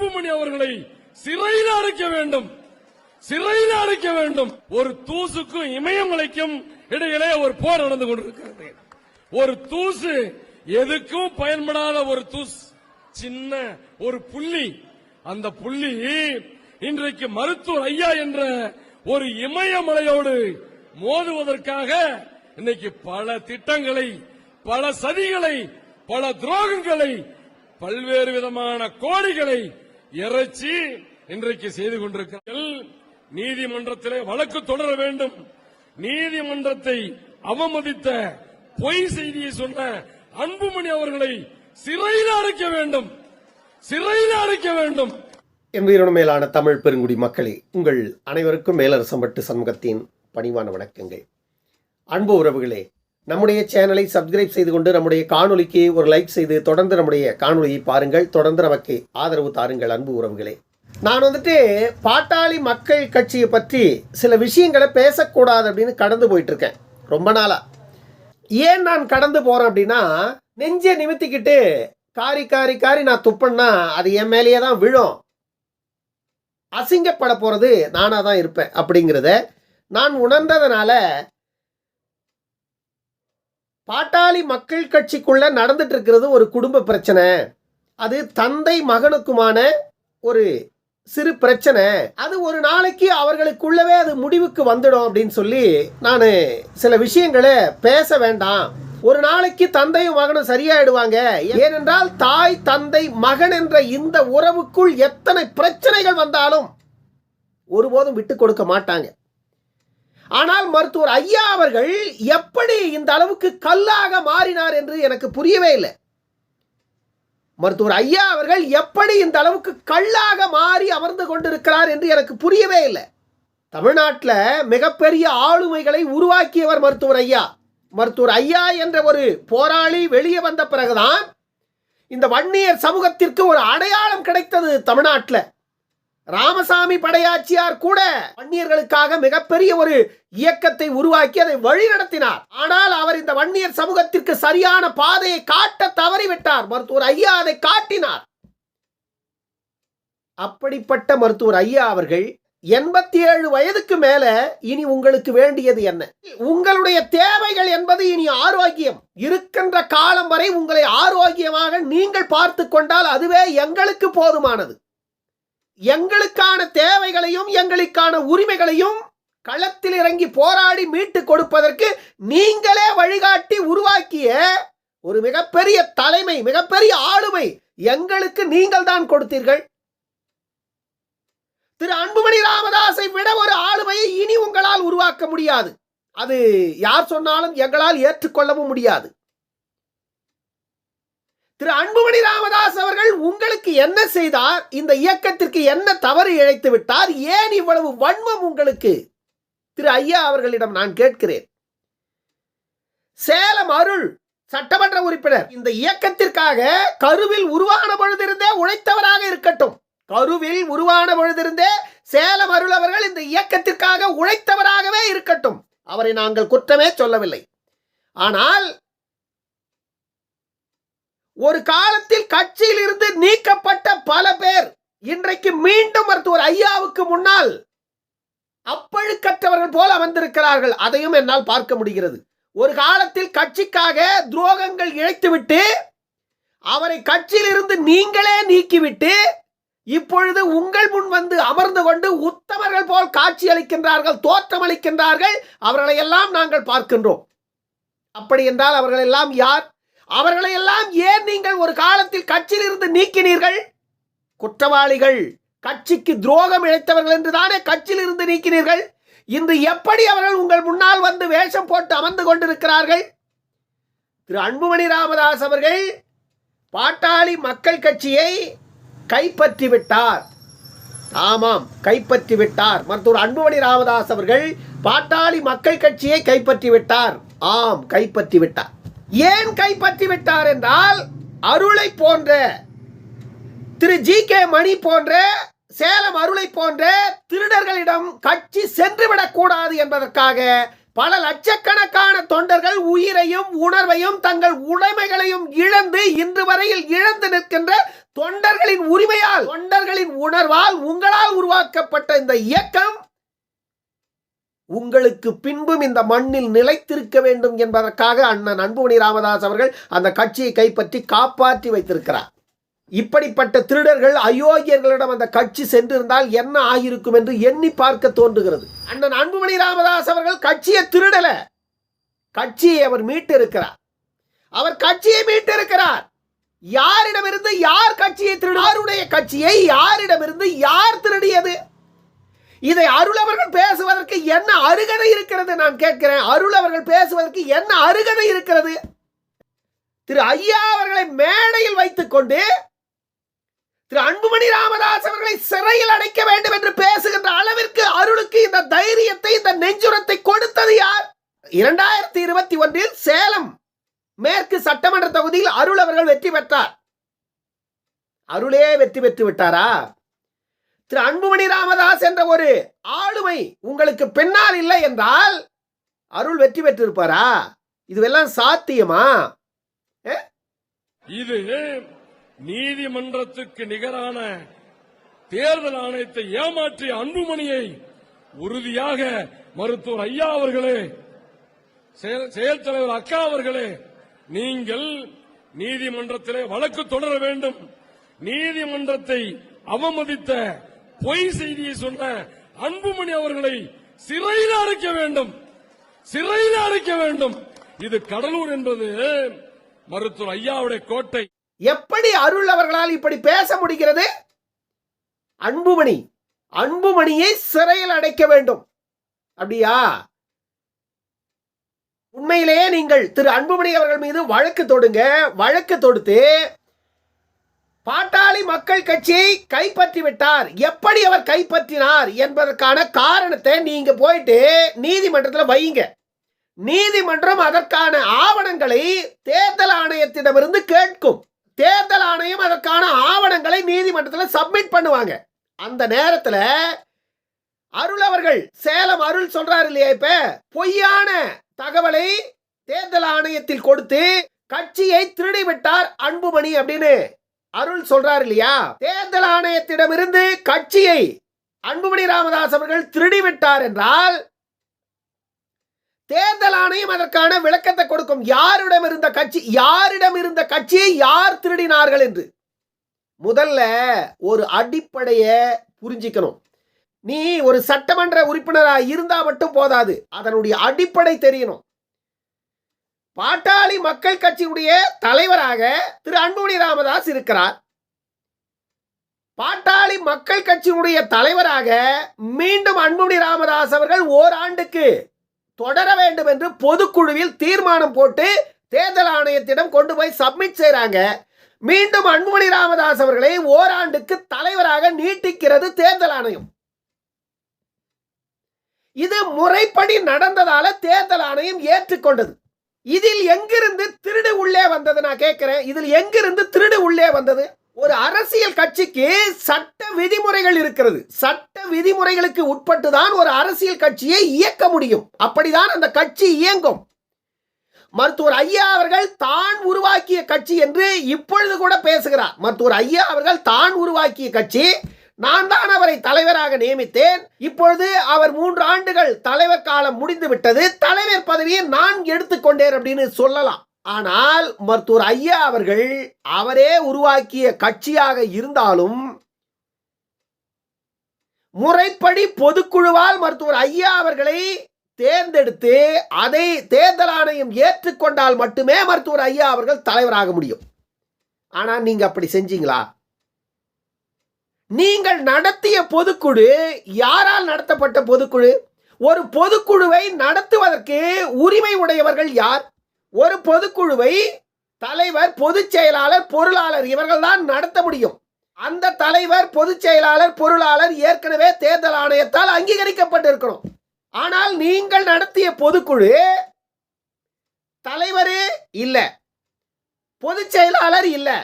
அன்புமணி அவர்களை சிறையில் அடைக்க வேண்டும். சிறையில் அடைக்க வேண்டும். ஒரு தூசுக்கும் இமயமலைக்கும் இடையிலே ஒரு போர் நடந்து கொண்டிருக்கிறது. ஒரு தூசு எதுக்கும் பயன்படாத ஒரு தூசு சின்ன ஒரு புள்ளி. அந்த புள்ளி இன்றைக்கு மருத்துவர் ஐயா என்ற ஒரு இமயமலையோடு மோதுவதற்காக இன்னைக்கு பல திட்டங்களை பல சதிகளை பல துரோகங்களை பல்வேறு விதமான கோடிகளை இறைச்சி இன்றைக்கு செய்து கொண்டிருக்கிறார்கள். நீதிமன்றத்திலே வழக்கு தொடர வேண்டும். நீதிமன்றத்தை அவமதித்த பொய் செய்தியை சொன்ன அன்புமணி அவர்களை சிறையில் அடைக்க வேண்டும். சிறையில் அடைக்க வேண்டும். என் மேலான தமிழ் பெருங்குடி மக்களே உங்கள் அனைவருக்கும் மேலரசம்பட்டு சமூகத்தின் பணிவான வணக்கங்கள். அன்பு உறவுகளே நம்முடைய சேனலை சப்ஸ்கிரைப் செய்து கொண்டு நம்முடைய காணொலிக்கு ஒரு லைக் செய்து தொடர்ந்து நம்முடைய காணொலியை பாருங்கள். தொடர்ந்து நமக்கு ஆதரவு தாருங்கள் அன்பு உறவுகளே. நான் வந்துட்டு பாட்டாளி மக்கள் கட்சியை பற்றி சில விஷயங்களை பேசக்கூடாது அப்படின்னு கடந்து போயிட்டு இருக்கேன் ரொம்ப நாளா. ஏன் நான் கடந்து போறேன் அப்படின்னா நெஞ்சை நிமித்திக்கிட்டு காரி காரி காரி நான் துப்பன்னா அது என் மேலேயே தான் விழும். அசிங்கப்பட போறது நானாக தான் இருப்பேன் அப்படிங்கிறத நான் உணர்ந்ததுனால பாட்டாளி மக்கள் கட்சிக்குள்ள நடந்துட்டு இருக்கிறது ஒரு குடும்ப பிரச்சனை. அது தந்தை மகனுக்குமான ஒரு சிறு பிரச்சனை. அது ஒரு நாளைக்கு அவர்களுக்குள்ளவே அது முடிவுக்கு வந்துடும் அப்படின்னு சொல்லி நான் சில விஷயங்களை பேச வேண்டாம். ஒரு நாளைக்கு தந்தையும் மகனும் சரியாயிடுவாங்க. ஏனென்றால் தாய் தந்தை மகன் என்ற இந்த உறவுக்குள் எத்தனை பிரச்சனைகள் வந்தாலும் ஒருபோதும் விட்டு கொடுக்க மாட்டாங்க. ஆனால் மருத்துவர் ஐயா அவர்கள் எப்படி இந்த அளவுக்கு கல்லாக மாறினார் என்று எனக்கு புரியவே இல்லை. மருத்துவர் ஐயா அவர்கள் எப்படி இந்த அளவுக்கு கல்லாக மாறி அமர்ந்து கொண்டிருக்கிறார் என்று எனக்கு புரியவே இல்லை. தமிழ்நாட்டில் மிகப்பெரிய ஆளுமைகளை உருவாக்கியவர் மருத்துவர் ஐயா. மருத்துவர் ஐயா என்ற ஒரு போராளி வெளியே வந்த பிறகுதான் இந்த வன்னியர் சமூகத்திற்கு ஒரு அடையாளம் கிடைத்தது தமிழ்நாட்டில். ராமசாமி படையாச்சியார் கூட வன்னியர்களுக்காக மிகப்பெரிய ஒரு இயக்கத்தை உருவாக்கி அதை வழிநடத்தினார் ஆனால் அவர் இந்த வன்னியர் சமூகத்திற்கு சரியான பாதையை காட்ட தவறிவிட்டார். மருத்துவர் ஐயா அதை காட்டினார். அப்படிப்பட்ட மருத்துவர் ஐயா அவர்கள் எண்பத்தி ஏழு வயதுக்கு மேல இனி உங்களுக்கு வேண்டியது என்ன? உங்களுடைய தேவைகள் என்பது இனி ஆரோக்கியம். இருக்கின்ற காலம் வரை உங்களை ஆரோக்கியமாக நீங்கள் பார்த்து கொண்டால் அதுவே எங்களுக்கு போதுமானது. எங்களுக்கான தேவைகளையும் எங்களுக்கான உரிமைகளையும் களத்தில் இறங்கி போராடி மீட்டு கொடுப்பதற்கு நீங்களே வழிகாட்டி உருவாக்கிய ஒரு மிகப்பெரிய தலைமை மிகப்பெரிய ஆளுமை எங்களுக்கு நீங்கள் தான் கொடுத்தீர்கள். திரு அன்புமணி ராமதாஸை விட ஒரு ஆளுமையை இனி உங்களால் உருவாக்க முடியாது. அது யார் சொன்னாலும் எங்களால் ஏற்றுக்கொள்ளவும் முடியாது. திரு அன்புமணி ராமதாஸ் அவர்கள் உங்களுக்கு என்ன செய்தார்? இந்த இயக்கத்திற்கு என்ன தவறு இழைத்து விட்டார்? ஏன் இவ்வளவு வன்மம் உங்களுக்கு? திரு ஐயா அவர்களிடம் நான் கேட்கிறேன். சேலம் அருள் சட்டமன்ற உறுப்பினர் இந்த இயக்கத்திற்காக கருவில் உருவான பொழுதிருந்தே உழைத்தவராக இருக்கட்டும். கருவில் உருவான பொழுதிருந்தே சேலம் அருள் அவர்கள் இந்த இயக்கத்திற்காக உழைத்தவராகவே இருக்கட்டும். அவரை நாங்கள் குற்றமே சொல்லவில்லை. ஆனால் ஒரு காலத்தில் கட்சியில் இருந்து நீக்கப்பட்ட பல பேர் இன்றைக்கு மீண்டும் மருத்துவர் ஐயாவுக்கு முன்னால் அப்பழுக்கற்றவர்கள் போல அமர்ந்திருக்கிறார்கள். அதையும் என்னால் பார்க்க முடிகிறது. ஒரு காலத்தில் கட்சிக்காக துரோகங்கள் இழைத்துவிட்டு அவரை கட்சியிலிருந்து நீங்களே நீக்கிவிட்டு இப்பொழுது உங்கள் முன் வந்து அமர்ந்து கொண்டு உத்தமர்கள் போல் காட்சி அளிக்கின்றார்கள் தோற்றம் அளிக்கின்றார்கள் அவர்களை எல்லாம் நாங்கள் பார்க்கின்றோம். அப்படி என்றால் அவர்கள் எல்லாம் யார்? அவர்களை எல்லாம் ஏன் நீங்கள் ஒரு காலத்தில் கட்சியில் இருந்து நீக்கினீர்கள்? குற்றவாளிகள் கட்சிக்கு துரோகம் இழைத்தவர்கள் என்று தானே கட்சியில் இருந்து நீக்கினீர்கள்? இன்று எப்படி அவர்கள் உங்கள் முன்னால் வந்து வேஷம் போட்டு அமர்ந்து கொண்டிருக்கிறார்கள்? திரு அன்புமணி ராமதாஸ் அவர்கள் பாட்டாளி மக்கள் கட்சியை கைப்பற்றி விட்டார். ஆமாம் கைப்பற்றி விட்டார். மருத்துவர் அன்புமணி ராமதாஸ் அவர்கள் பாட்டாளி மக்கள் கட்சியை கைப்பற்றி விட்டார். ஆம் கைப்பற்றி விட்டார். ஏன் கைப்பற்றி விட்டார் என்றால் அருளை போன்ற திரு ஜி கே மணி போன்ற சேலம் அருளை போன்ற திருடர்களிடம் கட்சி சென்றுவிடக்கூடாது என்பதற்காக பல லட்சக்கணக்கான தொண்டர்கள் உயிரையும் உணர்வையும் தங்கள் உடைமைகளையும் இழந்து இன்று வரையில் இழந்து நிற்கின்ற தொண்டர்களின் உரிமையால் தொண்டர்களின் உணர்வால் உங்களால் உருவாக்கப்பட்ட இந்த இயக்கம் உங்களுக்கு பின்பும் இந்த மண்ணில் நிலைத்திருக்க வேண்டும் என்பதற்காக அண்ணன் அன்புமணி ராமதாஸ் அவர்கள் அந்த கட்சியை கைப்பற்றி காப்பாற்றி வைத்திருக்கிறார். இப்படிப்பட்ட திருடர்கள் அயோக்கியர்களிடம் அந்த கட்சி சென்றிருந்தால் என்ன ஆகியிருக்கும் என்று எண்ணி பார்க்க தோன்றுகிறது. அண்ணன் அன்புமணி ராமதாஸ் அவர்கள் கட்சியை திருடல. கட்சியை அவர் மீட்டிருக்கிறார். அவர் கட்சியை மீட்டிருக்கிறார். யாரிடமிருந்து யார் கட்சியை திருடாருடைய கட்சியை யாரிடமிருந்து யார் திருடியது? இதை அருள் அவர்கள் பேசுவதற்கு என்ன அருகதை இருக்கிறது நான் கேட்கிறேன். அருள் அவர்கள் பேசுவதற்கு என்ன அருகதை இருக்கிறது? திரு ஐயா அவர்களை மேடையில் வைத்துக் கொண்டு திரு அன்புமணி ராமதாஸ் அவர்களை சிறையில் அடைக்க வேண்டும் என்று பேசுகின்ற அளவிற்கு அருளுக்கு இந்த தைரியத்தை இந்த நெஞ்சுரத்தை கொடுத்தது யார்? இரண்டாயிரத்தி இருபத்தி ஒன்றில் சேலம் மேற்கு சட்டமன்ற தொகுதியில் அருள் அவர்கள் வெற்றி பெற்றார். அருளே வெற்றி பெற்று விட்டாரா? திரு அன்புமணி ராமதாஸ் என்ற ஒரு ஆளுமை உங்களுக்கு பின்னால் இல்லை என்றால் அருள் வெற்றி பெற்றிருப்பாரா? இதுவெல்லாம் சாத்தியமா? இது நீதிமன்றத்துக்கு நிகரான தேர்தல் ஆணையத்தை ஏமாற்றிய அன்புமணியை உறுதியாக மருத்துவர் ஐயா அவர்களே செயல் செயல் தலைவர் அக்கா அவர்களே நீங்கள் நீதிமன்றத்திலே வழக்கு தொடர வேண்டும். நீதிமன்றத்தை அவமதித்த பொய் செய்தியை சொன்ன அன்புமணி அவர்களை சிறையில் அடைக்க வேண்டும். சிறையில் அடைக்க வேண்டும். இது கடலூர் என்பது மருத்துவர் ஐயாவுடைய கோட்டை. எப்படி அருள் அவர்களால் இப்படி பேச முடிகிறது? அன்புமணி அன்புமணியை சிறையில் அடைக்க வேண்டும். அப்படியா? உண்மையிலேயே நீங்கள் திரு அன்புமணி அவர்கள் மீது வழக்கு தொடுங்க. வழக்கு தொடுத்து பாட்டாளி மக்கள் கட்சியை கைப்பற்றி விட்டார். எப்படி அவர் கைப்பற்றினார் என்பதற்கான காரணத்தை நீங்க போயிட்டு நீதிமன்றத்தில் வையுங்க நீதிமன்றம் அதற்கான ஆவணங்களை தேர்தல் ஆணையத்திடமிருந்து கேட்கும். தேர்தல் ஆணையம் அதற்கான ஆவணங்களை நீதிமன்றத்தில் சப்மிட் பண்ணுவாங்க. அந்த நேரத்தில் அருள் அவர்கள் சேலம் அருள் சொல்றாரு இல்லையா இப்ப? பொய்யான தகவலை தேர்தல் ஆணையத்தில் கொடுத்து கட்சியை திருடிவிட்டார் அன்புமணி அப்படின்னு. அருள் சொல்றாரு இல்லையா? தேர்தல் ஆணையத்திடமிருந்து கட்சியை அன்புமணி ராமதாஸ் அவர்கள் திருடிவிட்டார் என்றால் தேர்தல் ஆணையம் அதற்கான விளக்கத்தை கொடுக்கும். யாரிடம் இருந்த கட்சி யாரிடம் இருந்த கட்சியை யார் திருடினார்கள் என்று முதல்ல ஒரு அடிப்படைய புரிஞ்சிக்கணும். நீ ஒரு சட்டமன்ற உறுப்பினராக இருந்தா மட்டும் போதாது. அதனுடைய அடிப்படை தெரியணும். பாட்டாளி மக்கள் கட்சியுடைய தலைவராக திரு அன்புமணி ராமதாஸ் இருக்கிறார். பாட்டாளி மக்கள் கட்சியினுடைய தலைவராக மீண்டும் அன்புமணி ராமதாஸ் அவர்கள் ஓராண்டுக்கு தொடர வேண்டும் என்று பொதுக்குழுவில் தீர்மானம் போட்டு தேர்தல் ஆணையத்திடம் கொண்டு போய் சப்மிட் செய்கிறாங்க மீண்டும் அன்புமணி ராமதாஸ் அவர்களை ஓராண்டுக்கு தலைவராக நீட்டிக்கிறது தேர்தல் ஆணையம். இது முறைப்படி நடந்ததால தேர்தல் ஆணையம் ஏற்றுக்கொண்டது. இதில் எங்கிருந்து திருடு உள்ளே வந்தது நான் கேட்கிறேன். இதில் எங்கிருந்து திருடு உள்ளே வந்தது? ஒரு அரசியல் கட்சிக்கு சட்ட விதிமுறைகள் இருக்கிறது. சட்ட விதிமுறைகளுக்கு உட்பட்டு தான் ஒரு அரசியல் கட்சியை இயக்க முடியும். அப்படிதான் அந்த கட்சி இயங்கும். மருத்துவர் ஐயா அவர்கள் தான் உருவாக்கிய கட்சி என்று இப்பொழுது கூட பேசுகிறார். மருத்துவர் ஐயா அவர்கள் தான் உருவாக்கிய கட்சி. நான் தான் அவரை தலைவராக நியமித்தேன். இப்பொழுது அவர் மூன்று ஆண்டுகள் தலைவர் காலம் முடிந்து விட்டது தலைவர் பதவியை நான் எடுத்துக்கொண்டேன் அப்படின்னு சொல்லலாம். ஆனால் மருத்துவர் ஐயா அவர்கள் அவரே உருவாக்கிய கட்சியாக இருந்தாலும் முறைப்படி பொதுக்குழுவால் மருத்துவர் ஐயா அவர்களை தேர்ந்தெடுத்து அதை தேர்தல் ஆணையம் ஏற்றுக்கொண்டால் மட்டுமே மருத்துவர் ஐயா அவர்கள் தலைவராக முடியும். ஆனால் நீங்க அப்படி செஞ்சீங்களா? நீங்கள் நடத்திய பொதுக்குழு யாரால் நடத்தப்பட்ட பொதுக்குழு? ஒரு பொதுக்குழுவை நடத்துவதற்கு உரிமை உடையவர்கள் யார்? ஒரு பொதுக்குழுவை தலைவர் பொதுச் செயலாளர் பொருளாளர் இவர்கள் தான் நடத்த முடியும். அந்த தலைவர் பொதுச் செயலாளர் பொருளாளர் ஏற்கனவே தேர்தல் ஆணையத்தால் அங்கீகரிக்கப்பட்டிருக்கணும் ஆனால் நீங்கள் நடத்திய பொதுக்குழு தலைவரே இல்லை பொதுச் செயலாளர் இல்லை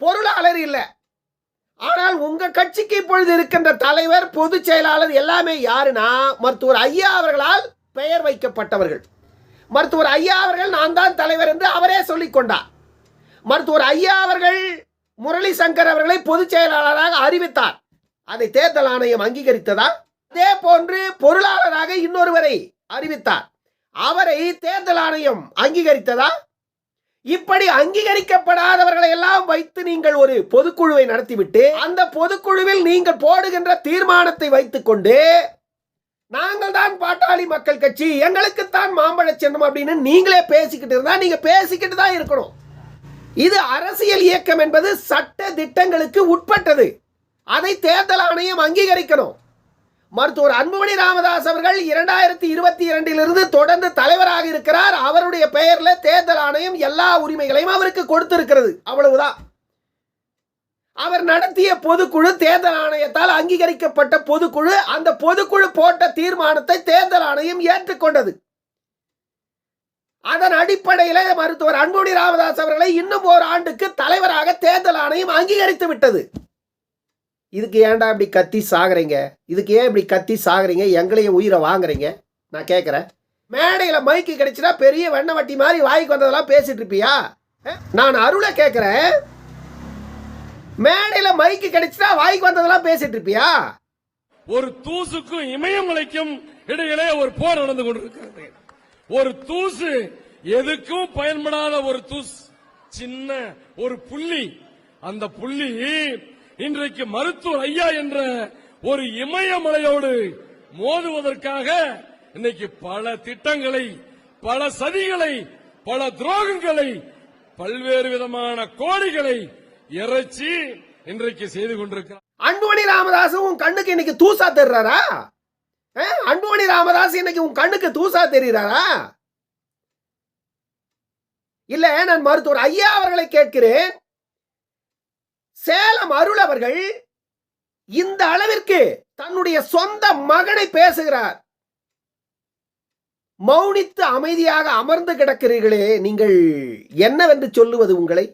பொருளாளர் இல்லை. ஆனால் உங்க கட்சிக்கு இப்பொழுது இருக்கின்ற தலைவர் பொதுச் செயலாளர் எல்லாமே யாருன்னா மருத்துவர் ஐயா அவர்களால் பெயர் வைக்கப்பட்டவர்கள். மருத்துவர் ஐயா அவர்கள் நான் தான் தலைவர் என்று அவரே சொல்லிக் கொண்டார். மருத்துவர் ஐயா அவர்கள் முரளி சங்கர் அவர்களை பொதுச் செயலாளராக அறிவித்தார். அதை தேர்தல் ஆணையம் அங்கீகரித்ததா? அதே போன்று பொருளாளராக இன்னொருவரை அறிவித்தார். அவரை தேர்தல் ஆணையம் அங்கீகரித்ததா? இப்படி அங்கீகரிக்கப்படாதவர்களை எல்லாம் வைத்து நீங்கள் ஒரு பொதுக்குழுவை நடத்திவிட்டு அந்த பொதுக்குழுவில் நீங்கள் போடுகின்ற தீர்மானத்தை வைத்துக்கொண்டு நாங்கள் தான் பாட்டாளி மக்கள் கட்சி எங்களுக்குத்தான் மாம்பழ சின்னம் அப்படின்னு நீங்களே பேசிக்கிட்டு இருந்தா நீங்க பேசிக்கிட்டு தான் இருக்கணும். இது அரசியல் இயக்கம் என்பது சட்ட திட்டங்களுக்கு உட்பட்டது. அதை தேர்தல் ஆணையம் அங்கீகரிக்கணும். மருத்துவர் அன்புமணி ராமதாஸ் அவர்கள் இரண்டாயிரத்தி இருபத்தி இரண்டிலிருந்து தொடர்ந்து தலைவராக இருக்கிறார். அவருடைய பெயர்ல தேர்தல் ஆணையம் எல்லா உரிமைகளையும் அவருக்கு கொடுத்திருக்கிறது. அவ்வளவுதான். அவர் நடத்திய பொதுக்குழு தேர்தல் ஆணையத்தால் அங்கீகரிக்கப்பட்ட பொதுக்குழு அந்த பொதுக்குழு போட்ட தீர்மானத்தை தேர்தல் ஆணையம் ஏற்றுக்கொண்டது. அதன் அடிப்படையில் மருத்துவர் அன்புமணி ராமதாஸ் அவர்களை இன்னும் ஒரு ஆண்டுக்கு தலைவராக தேர்தல் ஆணையம் அங்கீகரித்து விட்டது. இதுக்கு ஏன்டா இப்படி கத்தி சாகுறீங்க? இதுக்கு ஏன் இப்படி கத்தி சாகுறீங்க? எங்களையும் உயிரை வாங்குறீங்க? நான் கேட்குறேன் மேடையில் மைக்கு கிடைச்சினா பெரிய வெண்ணை வட்டி மாதிரி வாய்க்கு வந்ததெல்லாம் பேசிட்டு இருப்பியா? நான் அருளை கேட்குறேன் மேடையில் மைக்கு கிடைச்சினா வாய்க்கு வந்ததெல்லாம் பேசிட்டு இருப்பியா? ஒரு தூசுக்கும் இமயமலைக்கும் இடையிலே ஒரு போர் நடந்து கொண்டிருக்கிறது. ஒரு தூசு எதுக்கும் பயன்படாத ஒரு தூசு சின்ன ஒரு புள்ளி. அந்த புள்ளி இன்றைக்கு மருத்துவர் ஐயா என்ற ஒரு இமயமலையோடு மோதுவதற்காக இன்னைக்கு பல திட்டங்களை பல சதிகளை பல துரோகங்களை பல்வேறு விதமான கோடிகளை இறைச்சி இன்றைக்கு செய்து கொண்டிருக்கிறார். அன்புமணி ராமதாஸ் உன் கண்ணுக்கு இன்னைக்கு தூசா தெரிறாரா? அஹ்? அன்புமணி ராமதாஸ் இன்னைக்கு உன் கண்ணுக்கு தூசா தெரிகிறாரா இல்ல நான் மருத்துவர் ஐயா அவர்களை கேட்கிறேன். சேலம் அருள் அவர்கள் இந்த அளவிற்கு தன்னுடைய சொந்த மகனை பேசுகிறார். மௌனித்து அமைதியாக அமர்ந்து கிடக்கிறீர்களே நீங்கள் என்னவென்று சொல்லுவது உங்களை?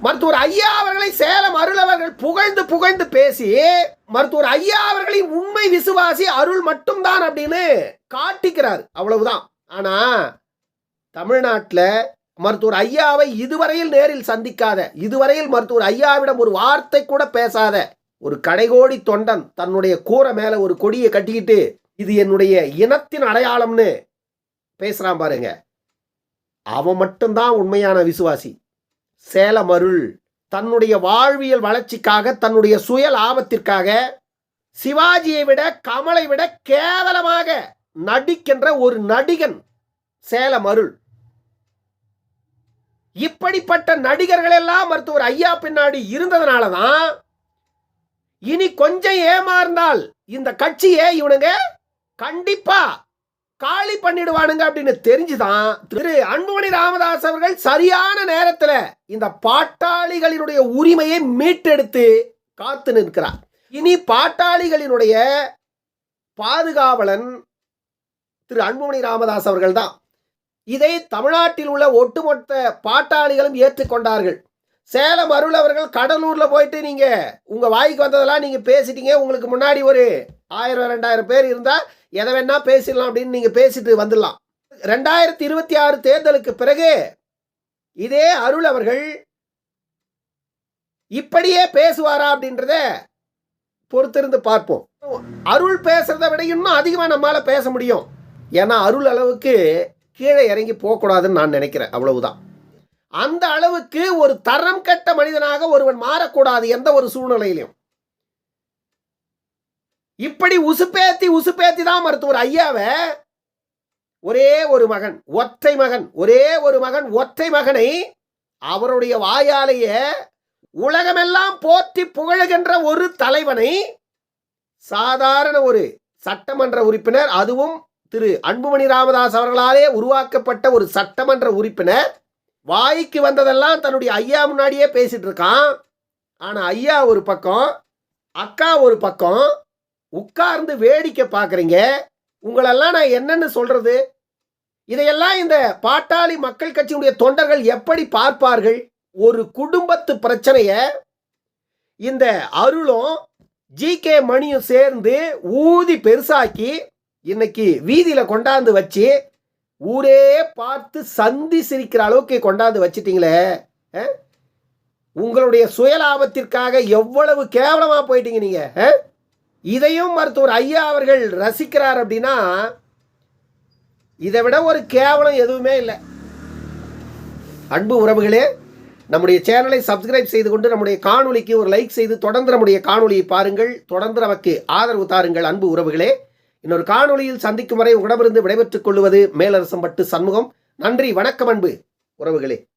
மருத்துவர் ஐயா அவர்களை சேலம் அருள் அவர்கள் புகழ்ந்து புகழ்ந்து பேசி மருத்துவர் ஐயா அவர்களின் உண்மை விசுவாசி அருள் மட்டும்தான் அப்படின்னு காட்டிக்கிறார். அவ்வளவுதான். ஆனா தமிழ்நாட்டில் மருத்துவர் ஐயாவை இதுவரையில் நேரில் சந்திக்காத இதுவரையில் மருத்துவர் ஐயாவிடம் ஒரு வார்த்தை கூட பேசாத ஒரு கடைகோடி தொண்டன் தன்னுடைய கூரை மேல ஒரு கொடியை கட்டிக்கிட்டு இது என்னுடைய இனத்தின் அடையாளம்னு பேசுறான் பாருங்க. அவன் மட்டும்தான் உண்மையான விசுவாசி. சேலமருள் தன்னுடைய வாழ்வியல் வளர்ச்சிக்காக தன்னுடைய சுய லாபத்திற்காக சிவாஜியை விட கமலை விட கேவலமாக நடிக்கின்ற ஒரு நடிகன் சேலம் அருள் இப்படிப்பட்ட நடிகர்கள் எல்லாம் மருத்துவர் ஐயா பின்னாடி இருந்ததுனால தான் இனி கொஞ்சம் ஏமாறுந்தால் இந்த கட்சியே இவனுங்க கண்டிப்பா காலி பண்ணிடுவானுங்க அப்படின்னு தெரிஞ்சுதான் திரு அன்புமணி ராமதாஸ் அவர்கள் சரியான நேரத்தில் இந்த பாட்டாளிகளினுடைய உரிமையை மீட்டெடுத்து காத்து நிற்கிறார். இனி பாட்டாளிகளினுடைய பாதுகாவலன் திரு அன்புமணி ராமதாஸ் அவர்கள் தான் இதை தமிழ்நாட்டில் உள்ள ஒட்டுமொத்த பாட்டாளிகளும் ஏற்றுக்கொண்டார்கள். சேலம் அருள் அவர்கள் கடலூரில் போயிட்டு நீங்கள் உங்கள் வாய்க்கு வந்ததெல்லாம் நீங்கள் பேசிட்டீங்க. உங்களுக்கு முன்னாடி ஒரு ஆயிரம் ரெண்டாயிரம் பேர் இருந்தால் எதை வேணால் பேசிடலாம் அப்படின்னு நீங்கள் பேசிட்டு வந்துடலாம். ரெண்டாயிரத்தி இருபத்தி ஆறு தேர்தலுக்கு பிறகு இதே அருள் அவர்கள் இப்படியே பேசுவாரா அப்படின்றத பொறுத்திருந்து பார்ப்போம். அருள் பேசுறதை விட இன்னும் அதிகமாக நம்மளால் பேச முடியும். ஏன்னா அருள் அளவுக்கு கீழே இறங்கி போகக்கூடாதுன்னு நான் நினைக்கிறேன். அவ்வளவுதான். அந்த அளவுக்கு ஒரு தரம் கெட்ட மனிதனாக ஒருவன் மாறக்கூடாது எந்த ஒரு சூழ்நிலையிலும். இப்படி உசுப்பேத்தி உசுப்பேத்தி தான் மருத்துவர் ஐயாவை ஒரே ஒரு மகன் ஒற்றை மகன் ஒரே ஒரு மகன் ஒற்றை மகனை அவருடைய வாயாலேயே உலகமெல்லாம் போற்றி புகழுகின்ற ஒரு தலைவனை சாதாரண ஒரு சட்டமன்ற உறுப்பினர் அதுவும் திரு அன்புமணி ராமதாஸ் அவர்களாலே உருவாக்கப்பட்ட ஒரு சட்டமன்ற உறுப்பினர். வாய்க்கு வந்ததெல்லாம் தன்னுடைய ஐயா முன்னாடியே பேசிகிட்டு இருக்கான். ஆனால் ஐயா ஒரு பக்கம் அக்கா ஒரு பக்கம் உட்கார்ந்து வேடிக்கை பார்க்குறீங்க உங்களெல்லாம் நான் என்னன்னு சொல்கிறது இதையெல்லாம் இந்த பாட்டாளி மக்கள் கட்சியினுடைய தொண்டர்கள் எப்படி பார்ப்பார்கள்? ஒரு குடும்பத்து பிரச்சனையை இந்த அருளும் ஜி கே மணியும் சேர்ந்து ஊதி பெருசாக்கி இன்னைக்கு வீதியில கொண்டாந்து வச்சு ஊரே பார்த்து சந்தி சிரிக்கிற அளவுக்கு கொண்டாந்து வச்சிட்டீங்களே உங்களுடைய சுயலாபத்திற்காக எவ்வளவு கேவலமா போயிட்டீங்க நீங்க இதையும் மருத்துவர் ஐயா அவர்கள் ரசிக்கிறார் அப்படின்னா இதை விட ஒரு கேவலம் எதுவுமே இல்லை. அன்பு உறவுகளே நம்முடைய சேனலை சப்ஸ்கிரைப் செய்து கொண்டு நம்முடைய காணொலிக்கு ஒரு லைக் செய்து தொடர்ந்து நம்முடைய காணொலியை பாருங்கள். தொடர்ந்து நமக்கு ஆதரவு தாருங்கள் அன்பு உறவுகளே. இன்னொரு காணொளியில் சந்திக்கும் வரை உடமிருந்து விடைபெற்றுக் கொள்வது மேலரசம்பட்டு சண்முகம். நன்றி வணக்கம் அன்பு. உறவுகளே.